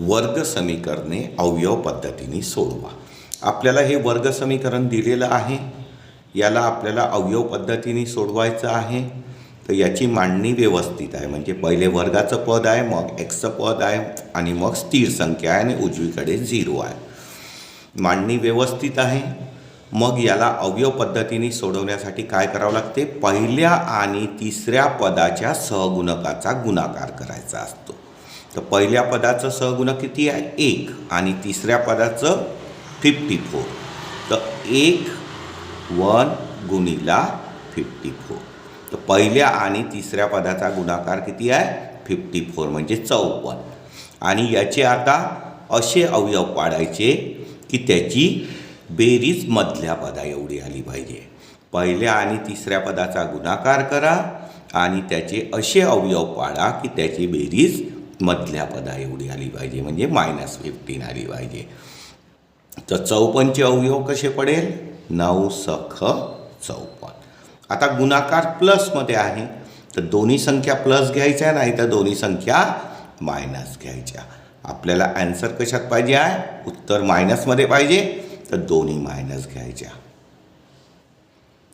वर्ग समीकरणे अवयव पद्धतीने सोडवा. आपल्याला हे वर्ग समीकरण दिलेलं आहे. याला आपल्याला अवयव पद्धतीने सोडवायचं आहे. तर याची मांडणी व्यवस्थित आहे. म्हणजे पहिले वर्गाचं पद आहे मग एक्सचं पद आहे आणि मग स्थिर संख्या आहे आणि उजवीकडे झिरो आहे. मांडणी व्यवस्थित आहे. मग याला अवयव पद्धतीने सोडवण्यासाठी काय करावं लागते? पहिल्या आणि तिसऱ्या पदाच्या सहगुणकाचा गुणाकार करायचा असतो. तर पहिल्या पदाचं सहगुणक किती आहे? एक. आणि तिसऱ्या पदाचं फिफ्टी फोर तर एक वन गुणिला फिफ्टी फोर तर पहिल्या आणि तिसऱ्या पदाचा गुणाकार किती आहे? फिफ्टी फोर म्हणजे चौपन्न. आणि याचे आता असे अवयव पाडायचे की त्याची बेरीज मधल्या पदा एवढी आली पाहिजे. पहिल्या आणि तिसऱ्या पदाचा गुणाकार करा आणि त्याचे असे अवयव पाडा की त्याची बेरीज मधल्या पदा एवढी आली पाहिजे म्हणजे मायनस फिफ्टीन आली पाहिजे. तर चौपन्नचे अवयव कसे पडेल? नऊ सख चौपन्न आता गुणाकार प्लसमध्ये आहे. तर दोन्ही संख्या प्लस घ्यायच्या नाही तर दोन्ही संख्या मायनस घ्यायच्या. आपल्याला ॲन्सर कशात पाहिजे आहे? उत्तर मायनसमध्ये पाहिजे. तर दोन्ही मायनस घ्यायच्या.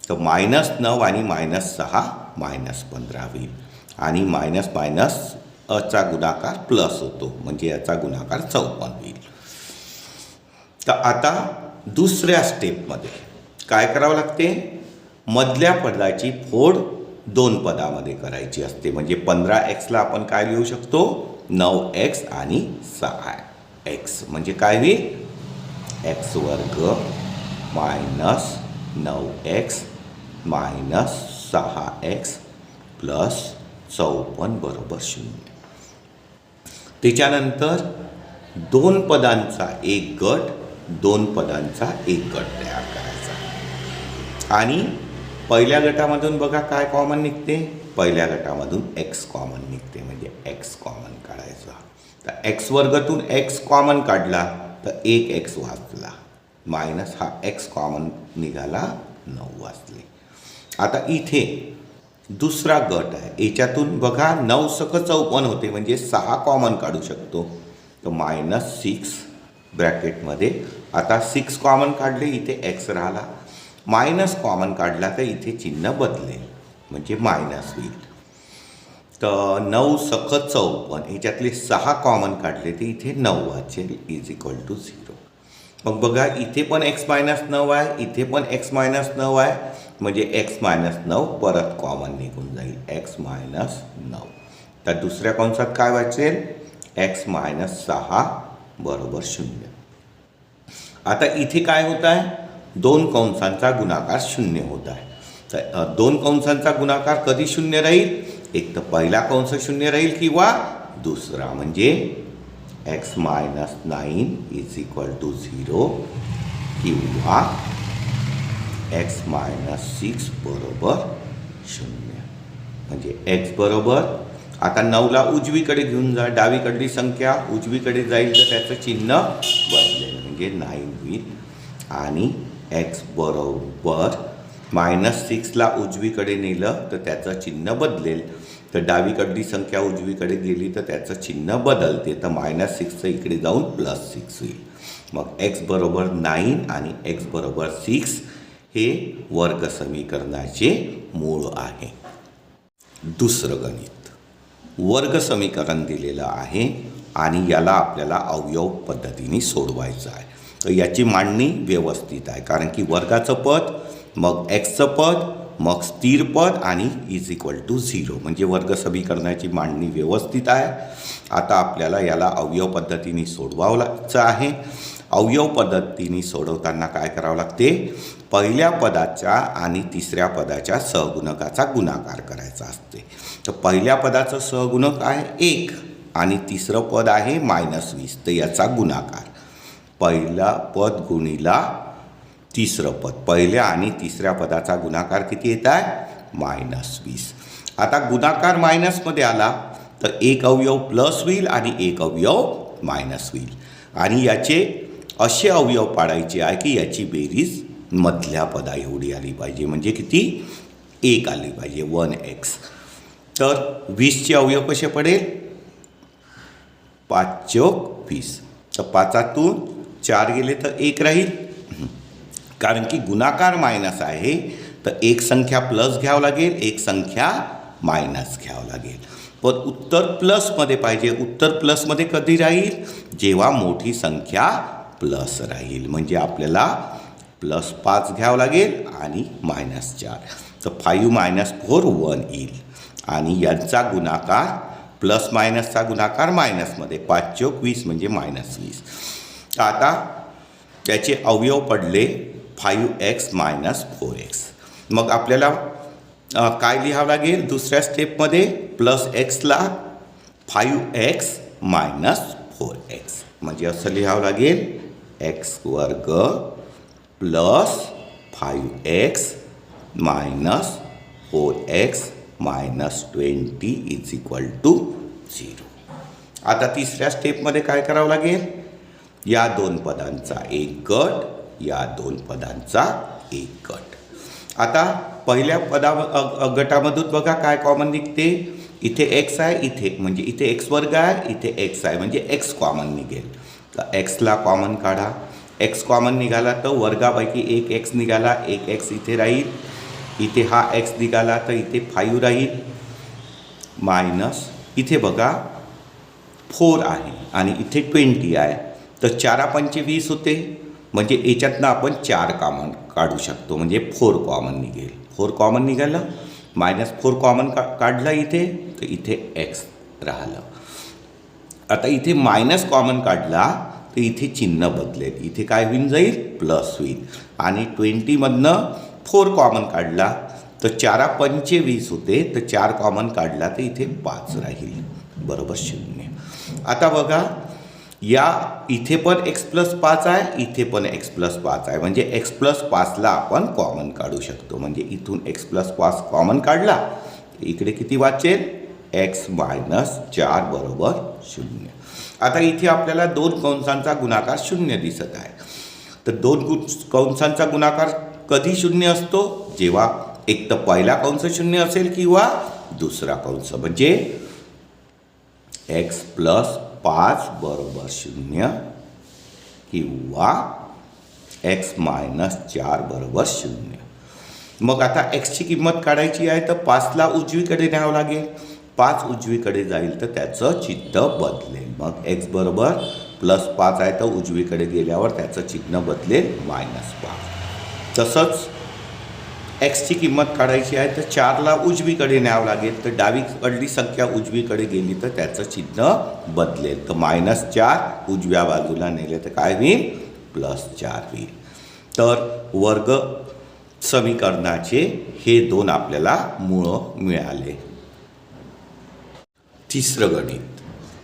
तर मायनस नऊ आणि मायनस सहा मायनस पंधरा होईल. आणि मायनस मायनस अचा गुणाकार प्लस होतो म्हणजे याचा गुणाकार चौपन्न होईल. तर आता दुसऱ्या स्टेपमध्ये काय करावं लागते? मधल्या पदाची फोड दोन पदामध्ये करायची असते म्हणजे पंधरा एक्सला आपण काय लिहू शकतो? नऊ एक्स आणि सहा एक्स. म्हणजे काय होईल? एक्स वर्ग मायनस नऊ एक्स मायनस सहा एक्स प्लस चौपन्न बरोबर शून्य. त्याच्यानंतर दोन पदांचा एक गट दोन पदांचा एक गट तयार करायचा. आणि पहिल्या गटामधून बघा काय कॉमन निघते? पहिल्या गटामधून एक्स कॉमन निघते म्हणजे एक्स कॉमन काढायचा. तर एक्स वर्गातून एक्स कॉमन काढला तर एक एक्स वाचला. मायनस हा एक्स कॉमन निघाला नऊ वाचले. आता इथे दुसरा गट आहे. याच्यातून बघा नऊ सख चौपन्न होते म्हणजे सहा कॉमन काढू शकतो. तर मायनस सिक्स ब्रॅकेटमध्ये आता सिक्स कॉमन काढले इथे एक्स राहिला. मायनस कॉमन काढला तर इथे चिन्ह बदलेल. म्हणजे मायनस होईल. तर नऊ सख चौपन्न याच्यातले सहा कॉमन काढले तर इथे नऊ वाचेल इज इक्वल टू झिरो मग बघा इथे पण एक्स मायनस नऊ आहे इथे पण एक्स मायनस नऊ आहे. म्हणजे एक्स मायनस नऊ परत कॉमन निघून जाईल. एक्स मायनस नऊ. तर दुसऱ्या कंसात काय वाचेल? एक्स मायनस सहा बरोबर शून्य. आता इथे काय होत आहे दोन कंसांचा गुणाकार शून्य होत आहे. तर दोन कंसांचा गुणाकार कधी शून्य राहील? एक तर पहिला कंस शून्य राहील किंवा दुसरा म्हणजे x minus nine is equal to zero किंवा एक्स मायनस सिक्स बरोबर शून्य. म्हणजे एक्स बरोबर. आता नऊला उजवीकडे घेऊन जा. डावीकडली संख्या उजवीकडे जाईल तर त्याचं चिन्ह बदलेल. म्हणजे नाईन होईल. आणि एक्स बरोबर मायनस सिक्सला उजवीकडे नेलं तर त्याचं चिन्ह बदलेल. तर डावीकडली संख्या उजवीकडे गेली तर त्याचं चिन्ह बदलते. तर मायनस सिक्सचं इकडे जाऊन प्लस सिक्स होईल. मग एक्स बरोबर नाईन आणि एक्स बरोबर सिक्स हे वर्ग समीकरणाचे मूळ आहे. दुसरं गणित. वर्ग समीकरण दिलेलं आहे आणि याला आपल्याला अवयव पद्धतीने सोडवायचं आहे. तर याची मांडणी व्यवस्थित आहे. कारण की वर्गाचं पद मग एक्सचं पद मग स्थिर पद आणि इज इक्वल टू झिरो म्हणजे वर्ग समीकरणाची मांडणी व्यवस्थित आहे. आता आपल्याला याला अवयव पद्धतीने सोडवावं लागचं आहे. अवयव पद्धतीने सोडवताना काय करावं लागते? पहिल्या पदाच्या आणि तिसऱ्या पदाच्या सहगुणकाचा गुणाकार करायचा असते. तर पहिल्या पदाचं सहगुणक आहे एक आणि तिसरं पद आहे मायनस वीस. तर याचा गुणाकार. पहिला पद गुणीला तिसरं पद. पहिल्या आणि तिसऱ्या पदाचा गुणाकार किती येत आहे? मायनस वीस. आता गुणाकार मायनसमध्ये आला तर एक अवयव प्लस होईल आणि एक अवयव मायनस होईल. आणि याचे असे अवयव पाडायचे आहे की याची बेरीज मधल्या पदा एवढी आली पाहिजे. म्हणजे किती? एक आली पाहिजे. One x. तर वीसचे अवयव कसे पडेल? पाच चौक वीस. तर पाचातून चार गेले तर एक राहील. कारण की गुणाकार मायनस आहे तर एक संख्या प्लस घ्यावं लागेल एक संख्या मायनस घ्यावं लागेल. पण उत्तर प्लसमध्ये पाहिजे. उत्तर प्लसमध्ये कधी राहील? जेव्हा मोठी संख्या प्लस राहील. म्हणजे आपल्याला प्लस पाच घ्यावं लागेल आणि मायनस चार. तर फाईव्ह मायनस फोर वन येईल. आणि यांचा गुणाकार प्लस मायनसचा गुणाकार मायनसमध्ये. पाच चोक वीस म्हणजे मायनस वीस. आता त्याचे अवयव पडले five x minus four x. मग आपल्याला काय लिहावं लागेल? दुसऱ्या स्टेपमध्ये plus एक्सला five x minus four x. म्हणजे असं लिहावं लागेल एक्स वर्ग plus five x minus four x minus twenty is equal to zero आता तिसऱ्या स्टेपमध्ये काय करावं लागेल? या दोन पदांचा एक गट या दोन पदांचा एक गट आता पहिल्या पदा गटामधून बघा काय कॉमन निघते. इथे एक्स आहे इथे म्हणजे इथे एक्स वर्ग आहे इथे एक्स आहे म्हणजे एक्स कॉमन निघेल. तर एक्सला कॉमन काढा. एक्स कॉमन निघाला तर वर्गापैकी एक एक्स निघाला एक एक्स इथे राहील. इथे हा एक्स निघाला तर इथे फाईव्ह राहील. मायनस इथे बघा फोर आहे आणि इथे ट्वेंटी आहे. तर चारा पंचे वीस होते. म्हणजे याच्यातनं आपण चार कॉमन काढू शकतो. म्हणजे फोर कॉमन निघेल. फोर कॉमन निघालं. मायनस फोर कॉमन का काढलं इथे. तर इथे एक्स राहिलं. आता इथे मायनस कॉमन काढला. तर इथे चिन्ह बदलेल. इथे काय होऊन जाईल? प्लस होईल. आणि ट्वेंटीमधनं फोर कॉमन काढला तर चारा पंचे वीस होते तर चार कॉमन काढला तर इथे पाच राहील. बरोबर शून्य. आता बघा या इथे पण एक्स प्लस पाच आहे इथे पण एक्स प्लस पाच आहे. म्हणजे एक्स प्लस पाचला आपण कॉमन काढू शकतो. म्हणजे इथून एक्स प्लस पाच कॉमन काढला इकडे किती वाचेल? एक्स मायनस चार बरोबर शून्य. आता इथे आपल्याला दोन कंसांचा गुणाकार शून्य दिसत आहे. तर दोन गु कंसांचा गुणाकार कधी शून्य असतो? जेव्हा एक तर पहिला कंस शून्य असेल किंवा दुसरा कंस. म्हणजे एक्स प्लस पाच बरोबर शून्य किंवा एक्स मायनस चार बरोबर शून्य. मग आता एक्सची किंमत काढायची आहे तर पाचला उजवीकडे न्यावं लागेल. पाच उजवीकडे जाईल तर त्याचं चिन्ह बदलेल. मग एक्स बरोबर प्लस पाच आहे तर उजवीकडे गेल्यावर त्याचं चिन्ह बदलेल मायनस पाच. तसंच एक्सची किंमत काढायची आहे तर चारला उजवीकडे न्यावं लागेल. तर डावीकडली संख्या उजवीकडे गेली तर त्याचं चिन्ह बदलेल. तर मायनस चार उजव्या बाजूला नेले तर काय होईल? प्लस चार होईल. तर वर्ग समीकरणाचे हे दोन आपल्याला मुळं मिळाले. तिसरं गणित.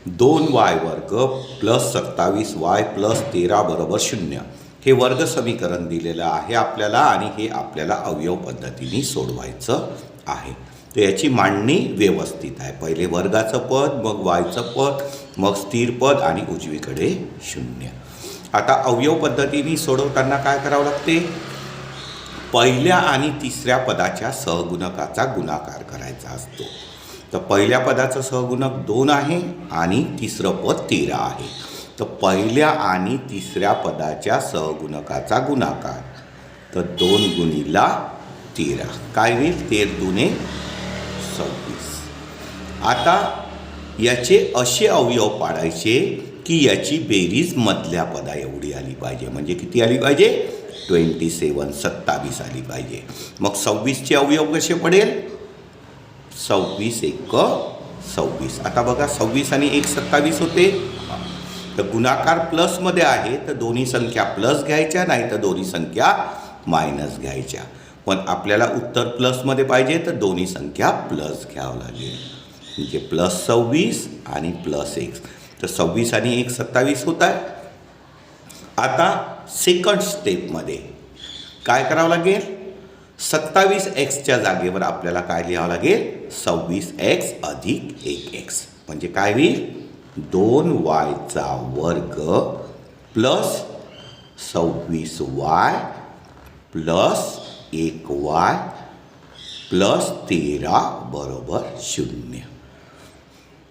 दोन वाय वर्ग प्लस सत्तावीस वाय प्लस तेरा बरोबर शून्य. हे वर्ग समीकरण दिलेलं आहे आपल्याला आणि हे आपल्याला अवयव पद्धतीने सोडवायचं आहे. तर याची मांडणी व्यवस्थित आहे. पहिले वर्गाचं पद मग वायचं पद मग स्थिर पद आणि उजवीकडे शून्य. आता अवयव पद्धतीने सोडवताना काय करावं लागते? पहिल्या आणि तिसऱ्या पदाच्या सहगुणकाचा गुणाकार करायचा असतो. तर पहिल्या पदाचं सहगुणक दोन आहे आणि तिसरं पद तेरा आहे. तर पहिल्या आणि तिसऱ्या पदाच्या सहगुणकाचा गुणाकार. तर दोन गुणीला तेरा. काय होईल? तेर दुने सव्वीस. आता याचे असे अवयव पाडायचे की याची बेरीज मधल्या पदा एवढी आली पाहिजे. म्हणजे किती आली पाहिजे? ट्वेंटी सेवन सत्तावीस आली पाहिजे. मग सव्वीसचे अवयव कसे पडेल? सव्वीस एक सव्वीस. आता बघा सव्वीस आणि एक सत्तावीस होते. तर गुणाकार प्लसमध्ये आहे तर दोन्ही संख्या प्लस घ्यायच्या नाही तर दोन्ही संख्या मायनस घ्यायच्या. पण आपल्याला उत्तर प्लसमध्ये पाहिजे तर दोन्ही संख्या प्लस घ्यावं लागेल. म्हणजे प्लस सव्वीस आणि प्लस एक. तर सव्वीस आणि एक सत्तावीस होत आहे. आता सेकंड स्टेपमध्ये काय करावं लागेल? सत्तावीस एक्सच्या जागेवर आपल्याला काय लिहावं लागेल? सव्वीस एक्स अधिक एक एक्स. म्हणजे काय होईल? दोन वायचा वर्ग प्लस सव्वीस वाय प्लस एक वाय प्लस तेरा बरोबर शून्य.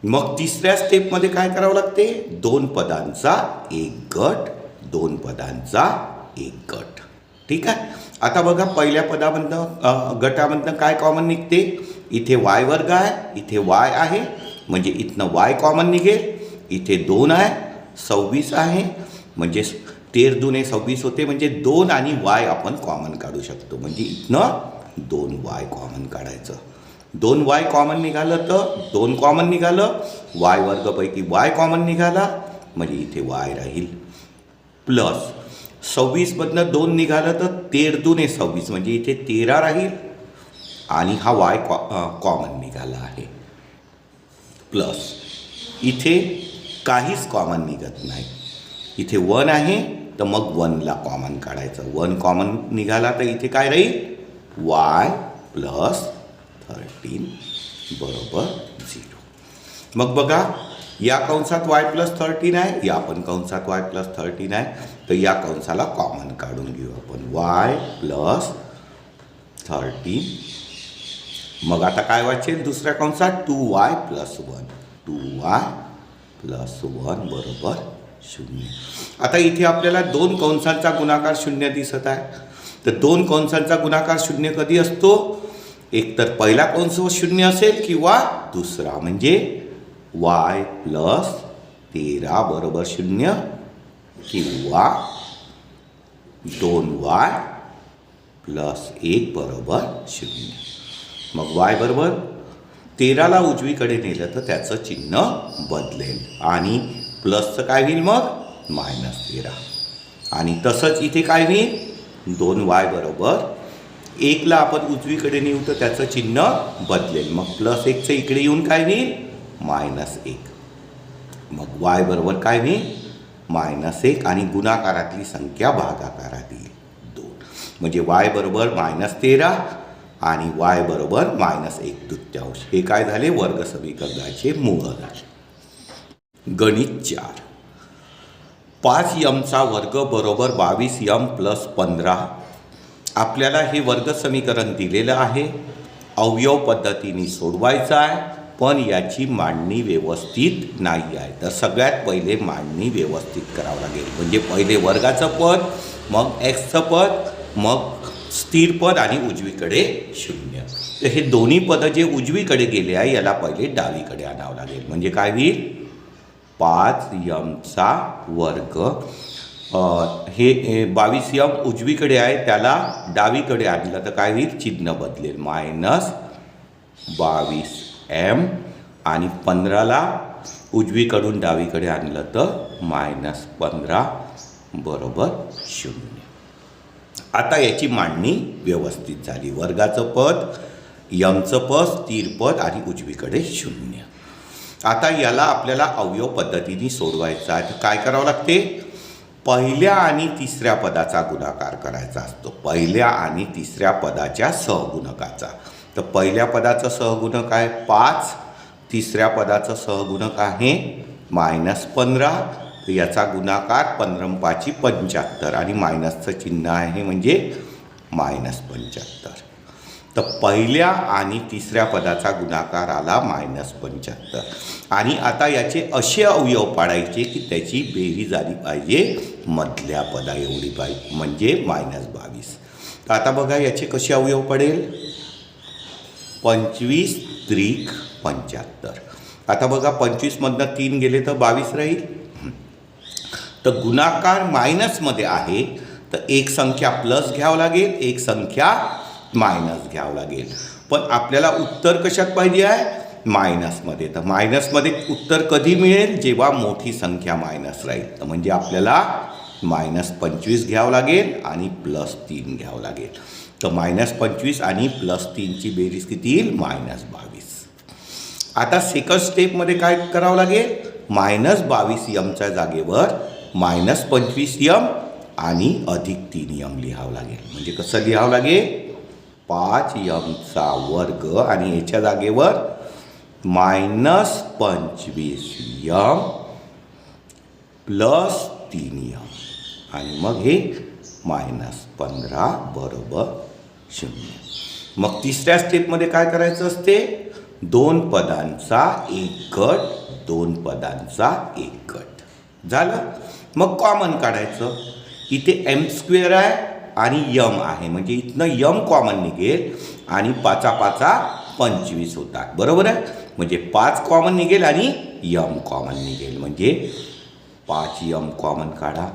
मग तिसऱ्या स्टेपमध्ये काय करावं लागते? दोन पदांचा एक गट दोन पदांचा एक गट. ठीक आहे? आता बघा पहिल्या पदामधनं गटामधनं काय कॉमन निघते? इथे वाय वर्ग आहे इथे वाय आहे म्हणजे इथनं वाय कॉमन निघेल इथे दोन आहे सव्वीस आहे म्हणजे तेर दुने सव्वीस होते म्हणजे दोन आणि वाय आपण कॉमन काढू शकतो. म्हणजे इथनं दोन वाय कॉमन काढायचं. दोन वाय कॉमन निघालं तर दोन कॉमन निघालं वाय वर्गपैकी वाय कॉमन निघाला म्हणजे इथे वाय राहील. प्लस सव्वीसमधनं दोन निघालं तर तेर दुने सव्वीस म्हणजे इथे तेरा राहील. आणि हा वाय कॉ कॉमन निघाला आहे. प्लस इथे काहीच कॉमन निघत नाही. इथे वन आहे तर मग वनला कॉमन काढायचं. वन कॉमन निघाला तर इथे काय राहील? वाय प्लस थर्टीन बरोबर झिरो. मग बघा या कंसात वाय प्लस थर्टीन आहे या पण कंसात वाय प्लस थर्टीन आहे तर या कंसाला कॉमन काढून घेऊ आपण. वाय प्लस थर्टीन मग आता काय वाचेल दुसऱ्या कंसात two y plus one. Two y plus one बरोबर शून्य. आता इथे आपल्याला दोन कंसांचा गुणाकार शून्य दिसत आहे. तर दोन कंसांचा गुणाकार शून्य कधी असतो? एक तर पहिला कंस शून्य असेल किंवा दुसरा म्हणजे वाय प्लस तेरा बरोबर शून्य किंवा दोन वाय प्लस एक बरोबर शून्य. मग वाय बरोबर? तेराला उजवीकडे नेलं तर त्याचं चिन्ह बदलेल. आणि प्लसचं काय होईल मग? मायनस तेरा. आणि तसंच इथे काय होईल? दोन वाय बरोबर. एकला आपण उजवीकडे नेऊ तर त्याचं चिन्ह बदलेल. मग प्लस एकचं इकडे येऊन काय होईल? मायनस एक. मग वाय बरोबर काय होईल? मायनस एक आणि गुणाकारातली संख्या भागाकारात येईल. दोन. म्हणजे वाय बरोबर मायनस तेरा आणि वाय बरोबर मायनस एक तृतीयांश. हे काय झाले? वर्ग समीकरणाचे मूळ झाले. गणित चार. पाच यमचा वर्ग बरोबर बावीस यम प्लस पंधरा. आपल्याला हे वर्ग समीकरण दिलेलं आहे. अवयव पद्धतीने सोडवायचं आहे पण याची मांडणी व्यवस्थित नाही आहे. तर सगळ्यात पहिले मांडणी व्यवस्थित करावं लागेल. म्हणजे पहिले वर्गाचं पद मग एक्सचं पद मग स्थिर पद आणि उजवीकडे शून्य. तर हे दोन्ही पदं जे उजवीकडे गेले आहे याला पहिले डावीकडे आणावं लागेल. म्हणजे काय होईल? पाच यमचा वर्ग. हे हे बावीस यम उजवीकडे आहे त्याला डावीकडे आणलं तर काय होईल? चिन्ह बदलेल. मायनस बावीस एम आणि पंधराला उजवीकडून डावीकडे आणलं तर मायनस पंधरा बरोबर शून्य. आता याची मांडणी व्यवस्थित झाली. वर्गाचं पद यमचं पद स्थिर पद आणि उजवीकडे शून्य. आता याला आपल्याला अवयव पद्धतीने सोडवायचा आहे. तर काय करावं लागते? पहिल्या आणि तिसऱ्या पदाचा गुणाकार करायचा असतो. पहिल्या आणि तिसऱ्या पदाच्या सहगुणकाचा. तर पहिल्या पदाचं सहगुणक आहे पाच तिसऱ्या पदाचं सहगुणक आहे मायनस पंधरा तर याचा गुणाकार पंधरंपाची पंच्याहत्तर आणि मायनसचं चिन्ह आहे म्हणजे मायनस पंच्याहत्तर. तर पहिल्या आणि तिसऱ्या पदाचा गुणाकार आला मायनस पंच्याहत्तर. आणि आता याचे असे अवयव पाडायचे की त्याची बेरीज आली पाहिजे मधल्या पदा एवढी पाहिजे म्हणजे मायनस बावीस. तर आता बघा याचे कसे अवयव पडेल? पंचवीस त्रिक पंच्याहत्तर. आता बघा पंचवीसमधनं तीन गेले तर बावीस राहील. तर गुणाकार मायनसमध्ये आहे तर एक संख्या प्लस घ्यावं लागेल एक संख्या मायनस घ्यावं लागेल. पण आपल्याला उत्तर कशात पाहिजे आहे? मायनसमध्ये तर मायनसमध्ये उत्तर कधी मिळेल? जेव्हा मोठी संख्या मायनस राहील. तर म्हणजे आपल्याला मायनस पंचवीस घ्यावं लागेल आणि प्लस तीन घ्यावं लागेल. तर मायनस पंचवीस आणि प्लस तीनची बेरीज किती येईल? मायनस बावीस. आता सेकंड स्टेपमध्ये काय करावं लागेल? मायनस बावीस यमच्या जागेवर मायनस पंचवीस यम आणि अधिक तीन यम लिहावं लागेल. म्हणजे कसं लिहावं लागेल? पाच यमचा वर्ग आणि याच्या जागेवर मायनस पंचवीस यम प्लस तीन यम. आणि मग हे मायनस पंधरा बरोबर शून्य. मग तिसऱ्या स्टेपमध्ये काय करायचं असते? दोन पदांचा एक गट दोन पदांचा एक गट. झालं? मग कॉमन काढायचं. इथे एम स्क्वेअर आहे आणि यम आहे. म्हणजे इथनं यम कॉमन निघेल आणि पाचा पाचा पंचवीस होतात. बरोबर आहे? म्हणजे पाच कॉमन निघेल आणि यम कॉमन निघेल. म्हणजे पाच यम कॉमन काढा.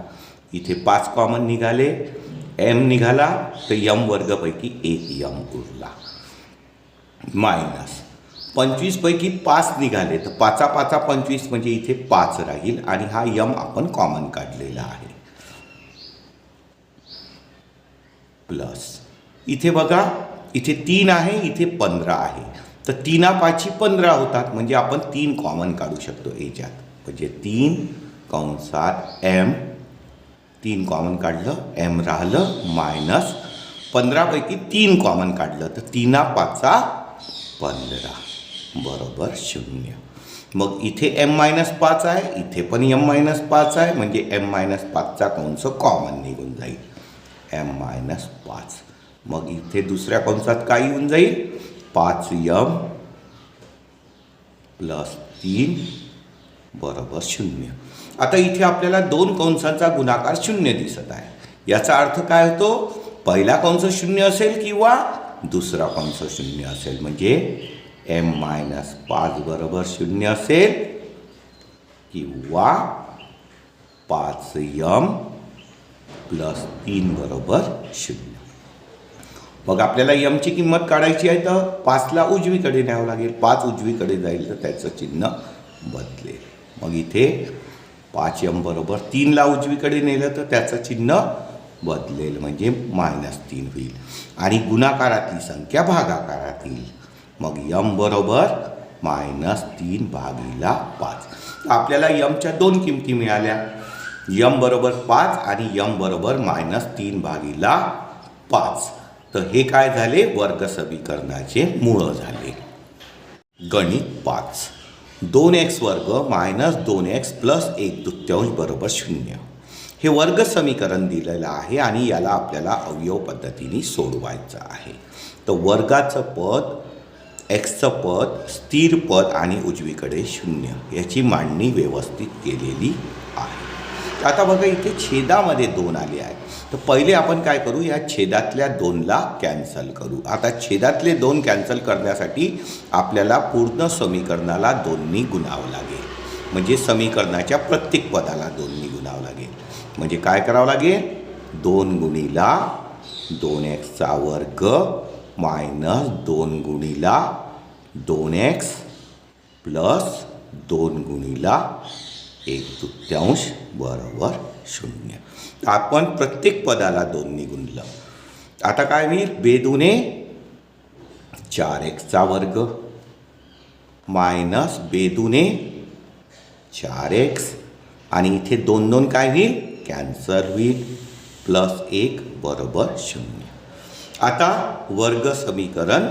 इथे पाच कॉमन निघाले. एम निघाला तर यम वर्गपैकी एक यम उरला. मायनस पंचवीसपैकी पाच निघाले. तर पाचा पाचा पंचवीस म्हणजे इथे पाच राहील आणि हा यम आपण कॉमन काढलेला आहे. प्लस इथे बघा इथे तीन आहे इथे पंधरा आहे. तर तीना पाची पंधरा होतात म्हणजे आपण तीन कॉमन काढू शकतो याच्यात. म्हणजे तीन कंसात एम तीन कॉमन काढलं एम राहिलं मायनस पंधरापैकी तीन कॉमन काढलं. तर तीना पाचा पंधरा. बरोबर शून्य. मग इथे एम मायनस पाच आहे इथे पण एम मायनस पाच आहे म्हणजे एम मायनस पाचचा कंस कॉमन निघून जाईल. एम मायनस पाच. मग इथे दुसऱ्या कंसात काय येऊन जाईल? पाच यम प्लस तीन बरोबर शून्य. आता इथे आपल्याला दोन कंसांचा गुणाकार शून्य दिसत आहे. याचा अर्थ काय होतो? पहिला कंस शून्य असेल किंवा दुसरा कंस शून्य असेल म्हणजे एम मायनस पाच बरोबर शून्य असेल किंवा पाच यम प्लस तीन बरोबर शून्य. मग आपल्याला यमची किंमत काढायची आहे तर पाचला उजवीकडे न्यावं लागेल. पाच उजवीकडे जाईल तर त्याचं चिन्ह बदलेल. मग इथे पाच यम बरोबर तीनला उजवीकडे नेलं तर त्याचं चिन्ह बदलेल. म्हणजे मायनस तीन होईल. आणि गुणाकारातली संख्या भागाकारात येईल. मग यम बरोबर मायनस तीन भागीला पाच. आपल्याला यमच्या दोन किमती मिळाल्या. यम बरोबर पाच आणि यम बरोबर मायनस तीन भागीला पाच. तर हे काय झाले? वर्ग समीकरणाचे मूळ झाले. गणित पाच. दोन एक्स वर्ग मायनस दोन एक्स प्लस एक दुत्यांश बरोबर शून्य. हे वर्ग समीकरण दिलेलं आहे आणि याला आपल्याला अवयव पद्धतीने सोडवायचं आहे. तर वर्गाचं पद एक्सचं पद स्थिर पद आणि उजवीकडे शून्य याची मांडणी व्यवस्थित केलेली आहे. आता बघा इथे छेदामध्ये दोन आले आहेत. तर पहिले आपण काय करू या छेदातल्या दोनला कॅन्सल करू. आता छेदातले दोन कॅन्सल करण्यासाठी आपल्याला पूर्ण समीकरणाला दोननी गुणावं लागेल. म्हणजे समीकरणाच्या प्रत्येक पदाला दोन्ही गुणावं लागेल. म्हणजे काय करावं लागेल? दोन गुणीला दोन एक्सचा वर्ग मायनस दोन गुणीला दोन एक्स प्लस दोन गुणीला एक तृतीयांश बरोबर शून्य. आपण प्रत्येक पदाला दोननी गुणलं. आता काय होईल? बेदुने चार एक्सचा वर्ग. मायनस बेदुने चार एक्स. आणि इथे दोन दोन काय होईल? कॅन्सर होईल. प्लस एक बरोबर शून्य. आता वर्ग समीकरण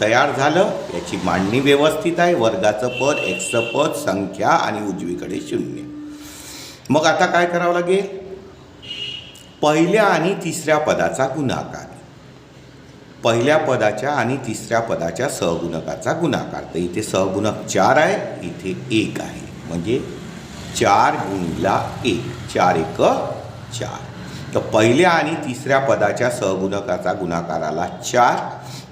तयार झालं. याची मांडणी व्यवस्थित आहे. वर्गाचं पद एक्सचं पद संख्या आणि उजवीकडे शून्य. मग आता काय करावं लागेल? पहिल्या आणि तिसऱ्या पदाचा गुणाकार. पहिल्या पदाच्या आणि तिसऱ्या पदाच्या सहगुणकाचा गुणाकार. तर इथे सहगुणक चार आहे इथे एक आहे. म्हणजे चार गुणिला एक. चार एक चार. तर पहिल्या आणि तिसऱ्या पदाच्या सहगुणकाचा गुणाकाराला चार.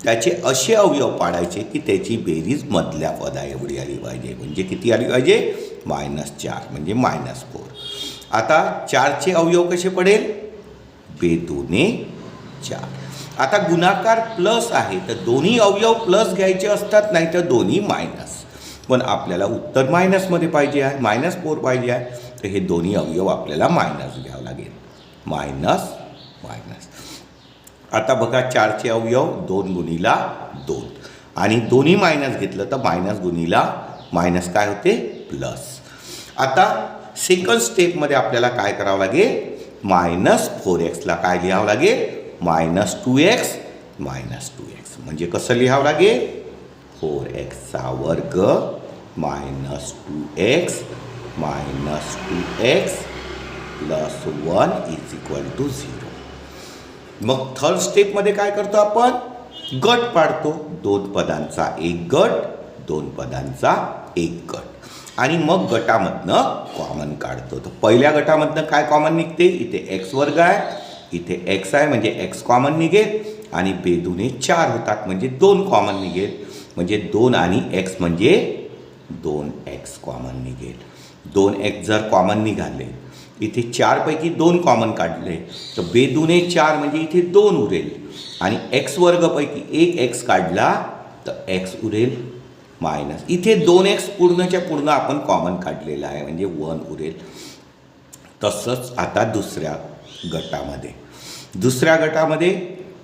त्याचे असे अवयव पाडायचे की त्याची बेरीज मधल्या पदा एवढी आली पाहिजे. म्हणजे किती आली पाहिजे? मायनस चार म्हणजे मायनस फोर. आता चारचे अवयव कसे पडेल? बेदोने चार. आता गुणाकार प्लस आहे तर दोन्ही अवयव प्लस घ्यायचे असतात नाही तर दोन्ही मायनस. पण आपल्याला उत्तर मायनसमध्ये पाहिजे आहे मायनस फोर पाहिजे आहे तर हे दोन्ही अवयव आपल्याला मायनस घ्यावं मायनस मायनस. आता बघा चारचे अवयव दोन गुणीला दोन. आणि दोन्ही मायनस घेतलं तर मायनस गुणीला मायनस काय होते? प्लस. आता सेकंड स्टेपमध्ये आपल्याला काय करावं लागेल? मायनस फोर एक्सला काय लिहावं लागेल? Minus two x minus two x. म्हणजे कसं लिहावं लागेल? फोर एक्सचा वर्ग minus two x minus two x plus one is equal to zero मग थर्ड स्टेपमध्ये काय करतो आपण? गट पाडतो. दोन पदांचा एक गट दोन पदांचा एक गट. आणि मग गटामधनं कॉमन काढतो. तर पहिल्या गटामधनं काय कॉमन निघते? इथे एक्स वर्ग आहे. इथे एक्स आहे म्हणजे एक्स कॉमन निघेल. आणि बेदुने चार होतात म्हणजे दोन कॉमन निघेल. म्हणजे दोन आणि एक्स म्हणजे दोन एक्स कॉमन निघेल. दोन एक्स जर कॉमन निघाले इथे चारपैकी दोन कॉमन काढले. तर बेदुने चार म्हणजे इथे दोन उरेल. आणि एक्स वर्गपैकी एक एक्स काढला तर एक्स उरेल मायनस इथे दोन एक्स पूर्णच्या पूर्ण आपण कॉमन काढलेला आहे म्हणजे वन उरेल. तसंच आता दुसऱ्या गटामध्ये. दुसऱ्या गटामध्ये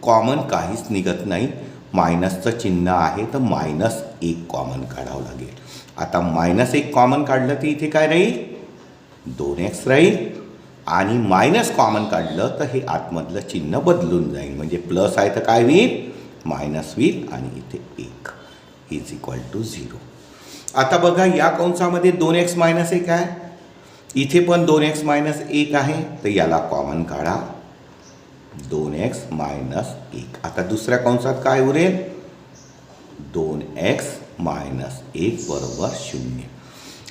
कॉमन काहीच निघत नाही. मायनसचं चिन्ह आहे तर मायनस एक कॉमन काढावं लागेल. आता मायनस एक कॉमन काढलं तर इथे काय राहील? दोन एक्स राहील आणि मायनस कॉमन काढलं तर हे आतमधलं चिन्ह बदलून जाईल. म्हणजे प्लस आहे तर काय होईल? मायनस होईल आणि इथे एक इज इक्वल टू झिरो आता बघा या कंसामध्ये दोन एक्स मायनस एक आहे. इथे पण दोन एक्स मायनस एक आहे. तर याला कॉमन काढा. दोन एक्स मायनस एक. आता दुसऱ्या कंसात काय उरेल? दोन एक्स मायनस एक बरोबर शून्य.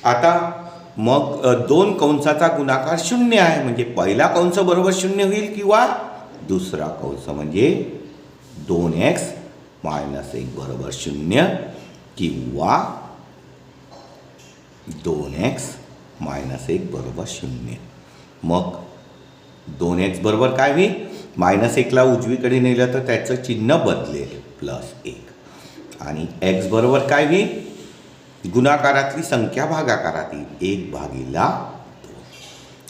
आता मग दोन कंसाचा गुणाकार शून्य आहे. म्हणजे पहिला कंस बरोबर शून्य होईल किंवा दुसरा कंस म्हणजे दोन एक्स मायनस एक बरोबर शून्य किंवा दोन एक्स मायनस एक बरोबर शून्य. मग दोन एक्स बरोबर काय होईल? मायनस एकला उजवीकडे नेलं तर त्याचं चिन्ह बदलेल प्लस एक. आणि एक्स बरोबर काय होईल? गुणाकारातली संख्या भागाकारातील एक भागीला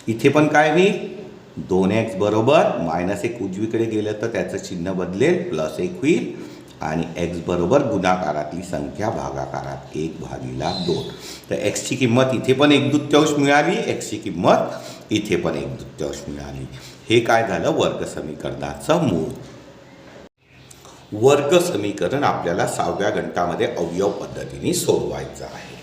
इथे पण काय होईल? दोन एक्स बरोबर मायनस एक उजवीकडे गेलं तर त्याचं चिन्ह बदलेल प्लस एक होईल. आणि एक्स बरोबर गुणाकारातली संख्या भागाकारात एक भागीला दोन. तर एक्सची किंमत इथे पण एक दुत्यांश मिळाली. एक्सची किंमत इथे पण एक दुत्यांश मिळाली. हे काय झालं? वर्ग समीकरणाचं मूळ. वर्ग समीकरण आपल्याला सहाव्या गणितामध्ये अवयव पद्धतीने सोडवायचं आहे.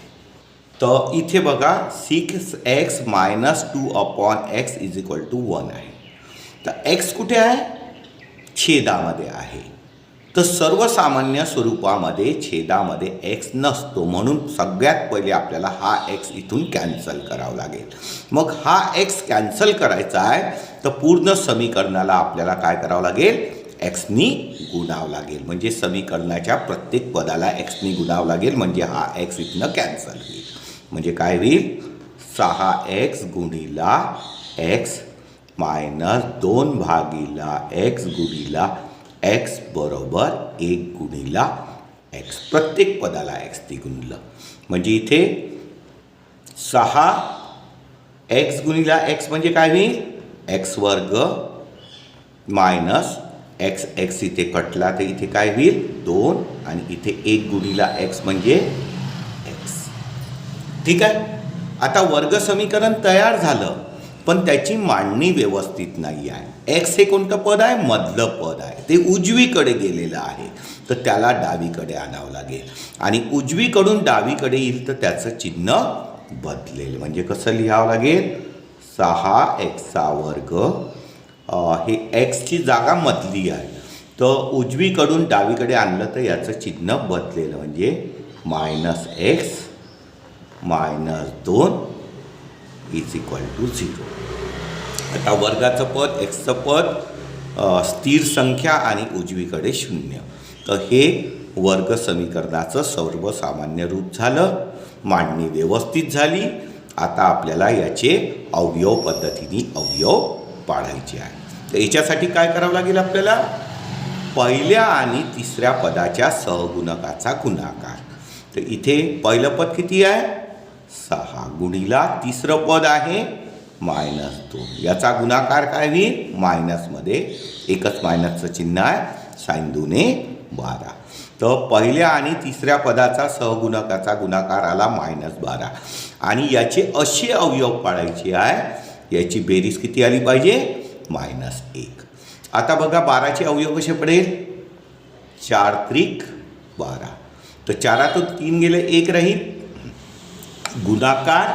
तर इथे बघा six x minus two upon x is equal to one आहे. तर एक्स कुठे आहे? छेदामध्ये आहे. तर सर्वसामान्य स्वरूपामध्ये छेदामध्ये एक्स नसतो. म्हणून सगळ्यात पहिले आपल्याला हा एक्स इथून कॅन्सल करावा लागेल. मग हा एक्स कॅन्सल करायचा आहे तर पूर्ण समीकरणाला आपल्याला काय करावं लागेल? एक्सनी गुणावं लागेल. म्हणजे समीकरणाच्या प्रत्येक पदाला एक्सनी गुणावं लागेल म्हणजे हा एक्स इथनं कॅन्सल होईल. म्हणजे काय होईल? सहा एक्स गुणिला एक्स मायनस दोन भागीला एक्स गुणिला एक्स बरोबर एक गुणिला एक्स प्रत्येक पदाला एक्स ती गुणलं. म्हणजे इथे सहा एक्स गुणिला एक्स म्हणजे काय होईल? एक्स वर्ग मायनस एक्स एक्स इथे कटला तर इथे काय होईल? दोन. आणि इथे एक गुणीला एक्स म्हणजे एक्स ठीक आहे? आता वर्ग समीकरण तयार झालं पण त्याची मांडणी व्यवस्थित नाही आहे. एक्स हे कोणतं पद आहे? मधलं पद आहे. ते उजवीकडे गेलेलं आहे. तर त्याला डावीकडे आणावं लागेल. आणि उजवीकडून डावीकडे येईल तर त्याचं चिन्ह बदलेल. म्हणजे कसं लिहावं लागेल? सहा एक्सचा वर्ग हे एक्सची जागा मधली आहे. तर उजवीकडून डावीकडे आणलं तर याचं चिन्ह बदलेलं म्हणजे मायनस एक्स मायनस दोन इज इक्वल टू झिरो आता वर्गाचं पद एक्सचं पद स्थिर संख्या आणि उजवीकडे शून्य. तर हे वर्ग समीकरणाचं सर्वसामान्य रूप झालं. मांडणी व्यवस्थित झाली. आता आपल्याला याचे अवयव पद्धतीने अवयव पाडायचे आहे तर याच्यासाठी काय करावं लागेल आपल्याला? पहिल्या आणि तिसऱ्या पदाच्या सहगुणकाचा गुणाकार. तर इथे पहिलं पद किती आहे? सहा गुणीला तिसरं पद आहे मायनस दोन. याचा गुणाकार काय होईल? मायनसमध्ये एकच मायनसचं चिन्ह आहे साईन दुने बारा. तर पहिल्या आणि तिसऱ्या पदाचा सहगुणकाचा गुणाकार आला मायनस बारा. आणि याचे असे अवयव पाडायचे आहे याची बेरीज किती आली पाहिजे? मायनस एक. आता बघा बाराचे अवयव कसे पडेल? चार त्रिक बारा. तर चारातून तीन गेले एक राहील. गुणाकार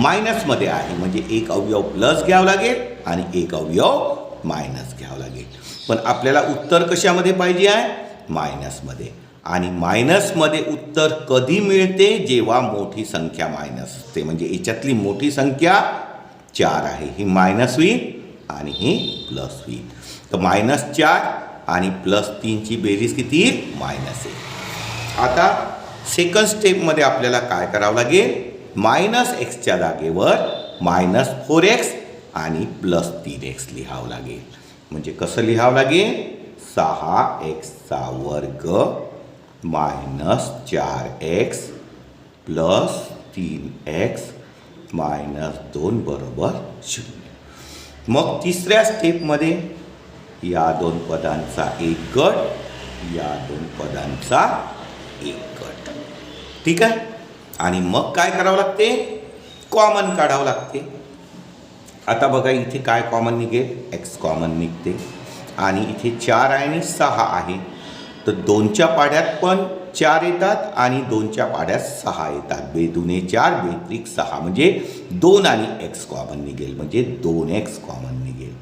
मायनसमध्ये आहे. म्हणजे एक अवयव प्लस घ्यावं लागेल आणि एक अवयव मायनस घ्यावं लागेल. पण आपल्याला उत्तर कशामध्ये पाहिजे आहे? मायनसमध्ये आणि मायनसमध्ये उत्तर कधी मिळते? जेव्हा मोठी संख्या मायनस असते. म्हणजे याच्यातली मोठी संख्या चार आहे. ही मायनस होईल. आणि ही प्लस होईल. तर मायनस चार आणि प्लस तीनची बेरीज किती? येईल मायनस एक. आता सेकंड स्टेपमध्ये आपल्याला काय करावं लागेल? मायनस एक्सच्या जागेवर मायनस फोर एक्स आणि प्लस तीन एक्स लिहावं लागेल. म्हणजे कसं लिहावं लागेल? सहा एक्सचा वर्ग मायनस चार एक्स प्लस तीन एक्स मायनस दोन बरोबर शून्य. मग तिसऱ्या स्टेपमध्ये या दोन पदांचा एक गट या दोन पदांचा एक गट. ठीक आहे? आणि मग काय करावं लागते? कॉमन काढावं लागते. आता बघा इथे काय कॉमन निघेल? एक्स कॉमन निघते. आणि इथे चार आहे आणि सहा आहे. तर दोनच्या पाड्यात पण चार येतात आणि दोनच्या पाड्यात सहा येतात. बेदुने चार बेत्रिक सहा. म्हणजे दोन आणि एक्स कॉमन निघेल. म्हणजे दोन एक्स कॉमन निघेल.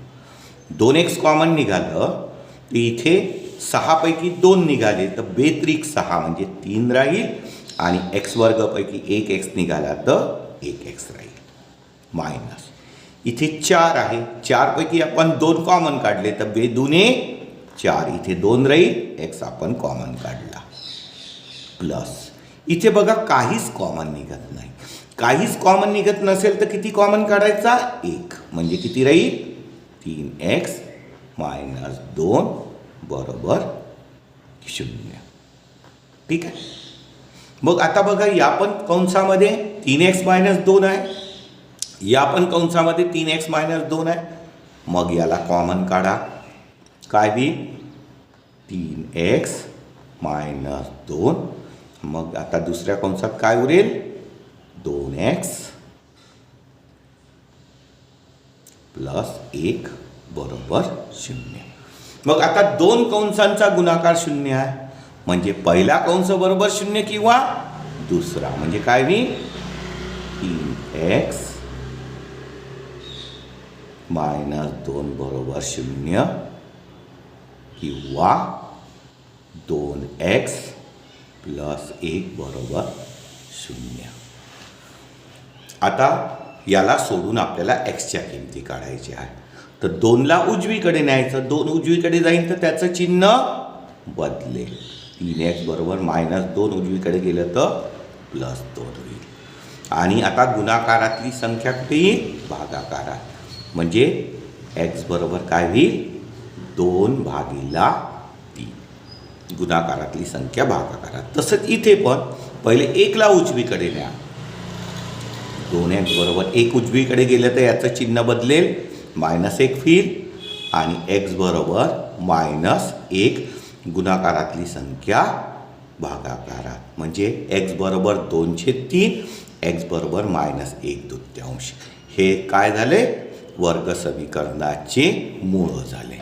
दोन एक्स कॉमन निघालं तर इथे सहापैकी दोन निघाले तर बेत्रिक सहा म्हणजे तीन राहील आणि एक्स वर्गपैकी एक एक्स निघाला तर एक एक्स राहील. मायनस. इथे चार आहे. चारपैकी आपण दोन कॉमन काढले तर बेदुने चार. इथे दोन राहील एक्स आपण कॉमन काढला. प्लस. इथे बघा काहीच कॉमन निघत नाही. काहीच कॉमन निघत नसेल तर किती कॉमन काढायचा? एक. म्हणजे किती राहील? तीन एक्स मायनस दोन बरोबर शून्य. ठीक आहे? मग आता बघा या पण कंसामध्ये तीन एक्स मायनस दोन आहे. या पण कंसामध्ये तीन एक्स मायनस दोन आहे. मग याला कॉमन काढा. काय होईल? तीन एक्स मायनस दोन मग आता दुसऱ्या कंसात काय उरेल? दोन एक्स प्लस एक बरोबर शून्य. मग आता दोन कंसांचा गुणाकार शून्य आहे. म्हणजे पहिला कंस बरोबर शून्य किंवा दुसरा. म्हणजे काय मी तीन एक्स मायनस दोन बरोबर शून्य किंवा दोन एक्स प्लस एक बरोबर शून्य. आता याला सोडून आपल्याला एक्सच्या किमती काढायच्या आहे. तर दोनला उजवीकडे न्यायचं दोन उजवीकडे जाईल तर त्याचं चिन्ह बदलेल. तीन एक्स बरोबर मायनस दोन उजवीकडे गेलं तर प्लस दोन होईल. आणि आता गुणाकारातली संख्या कुठे येईल? भागाकारात. म्हणजे एक्स बरोबर काय होईल? दोन भागीला गुणाकारातली संख्या भागाकारात तसंच इथे पण पहिले एकला उजवीकडे न्या. दोन एक्स बरोबर एक उजवीकडे गेलं तर याचं चिन्ह बदलेल. मायनस एक फील आणि एक्स बरोबर मायनस एक. गुणाकारातली संख्या भागाकारात म्हणजे एक्स बरोबर दोनशे तीन एक्स बरोबर मायनस एक तृतीयांश हे काय झाले? वर्ग समीकरणाचे मूळ झाले.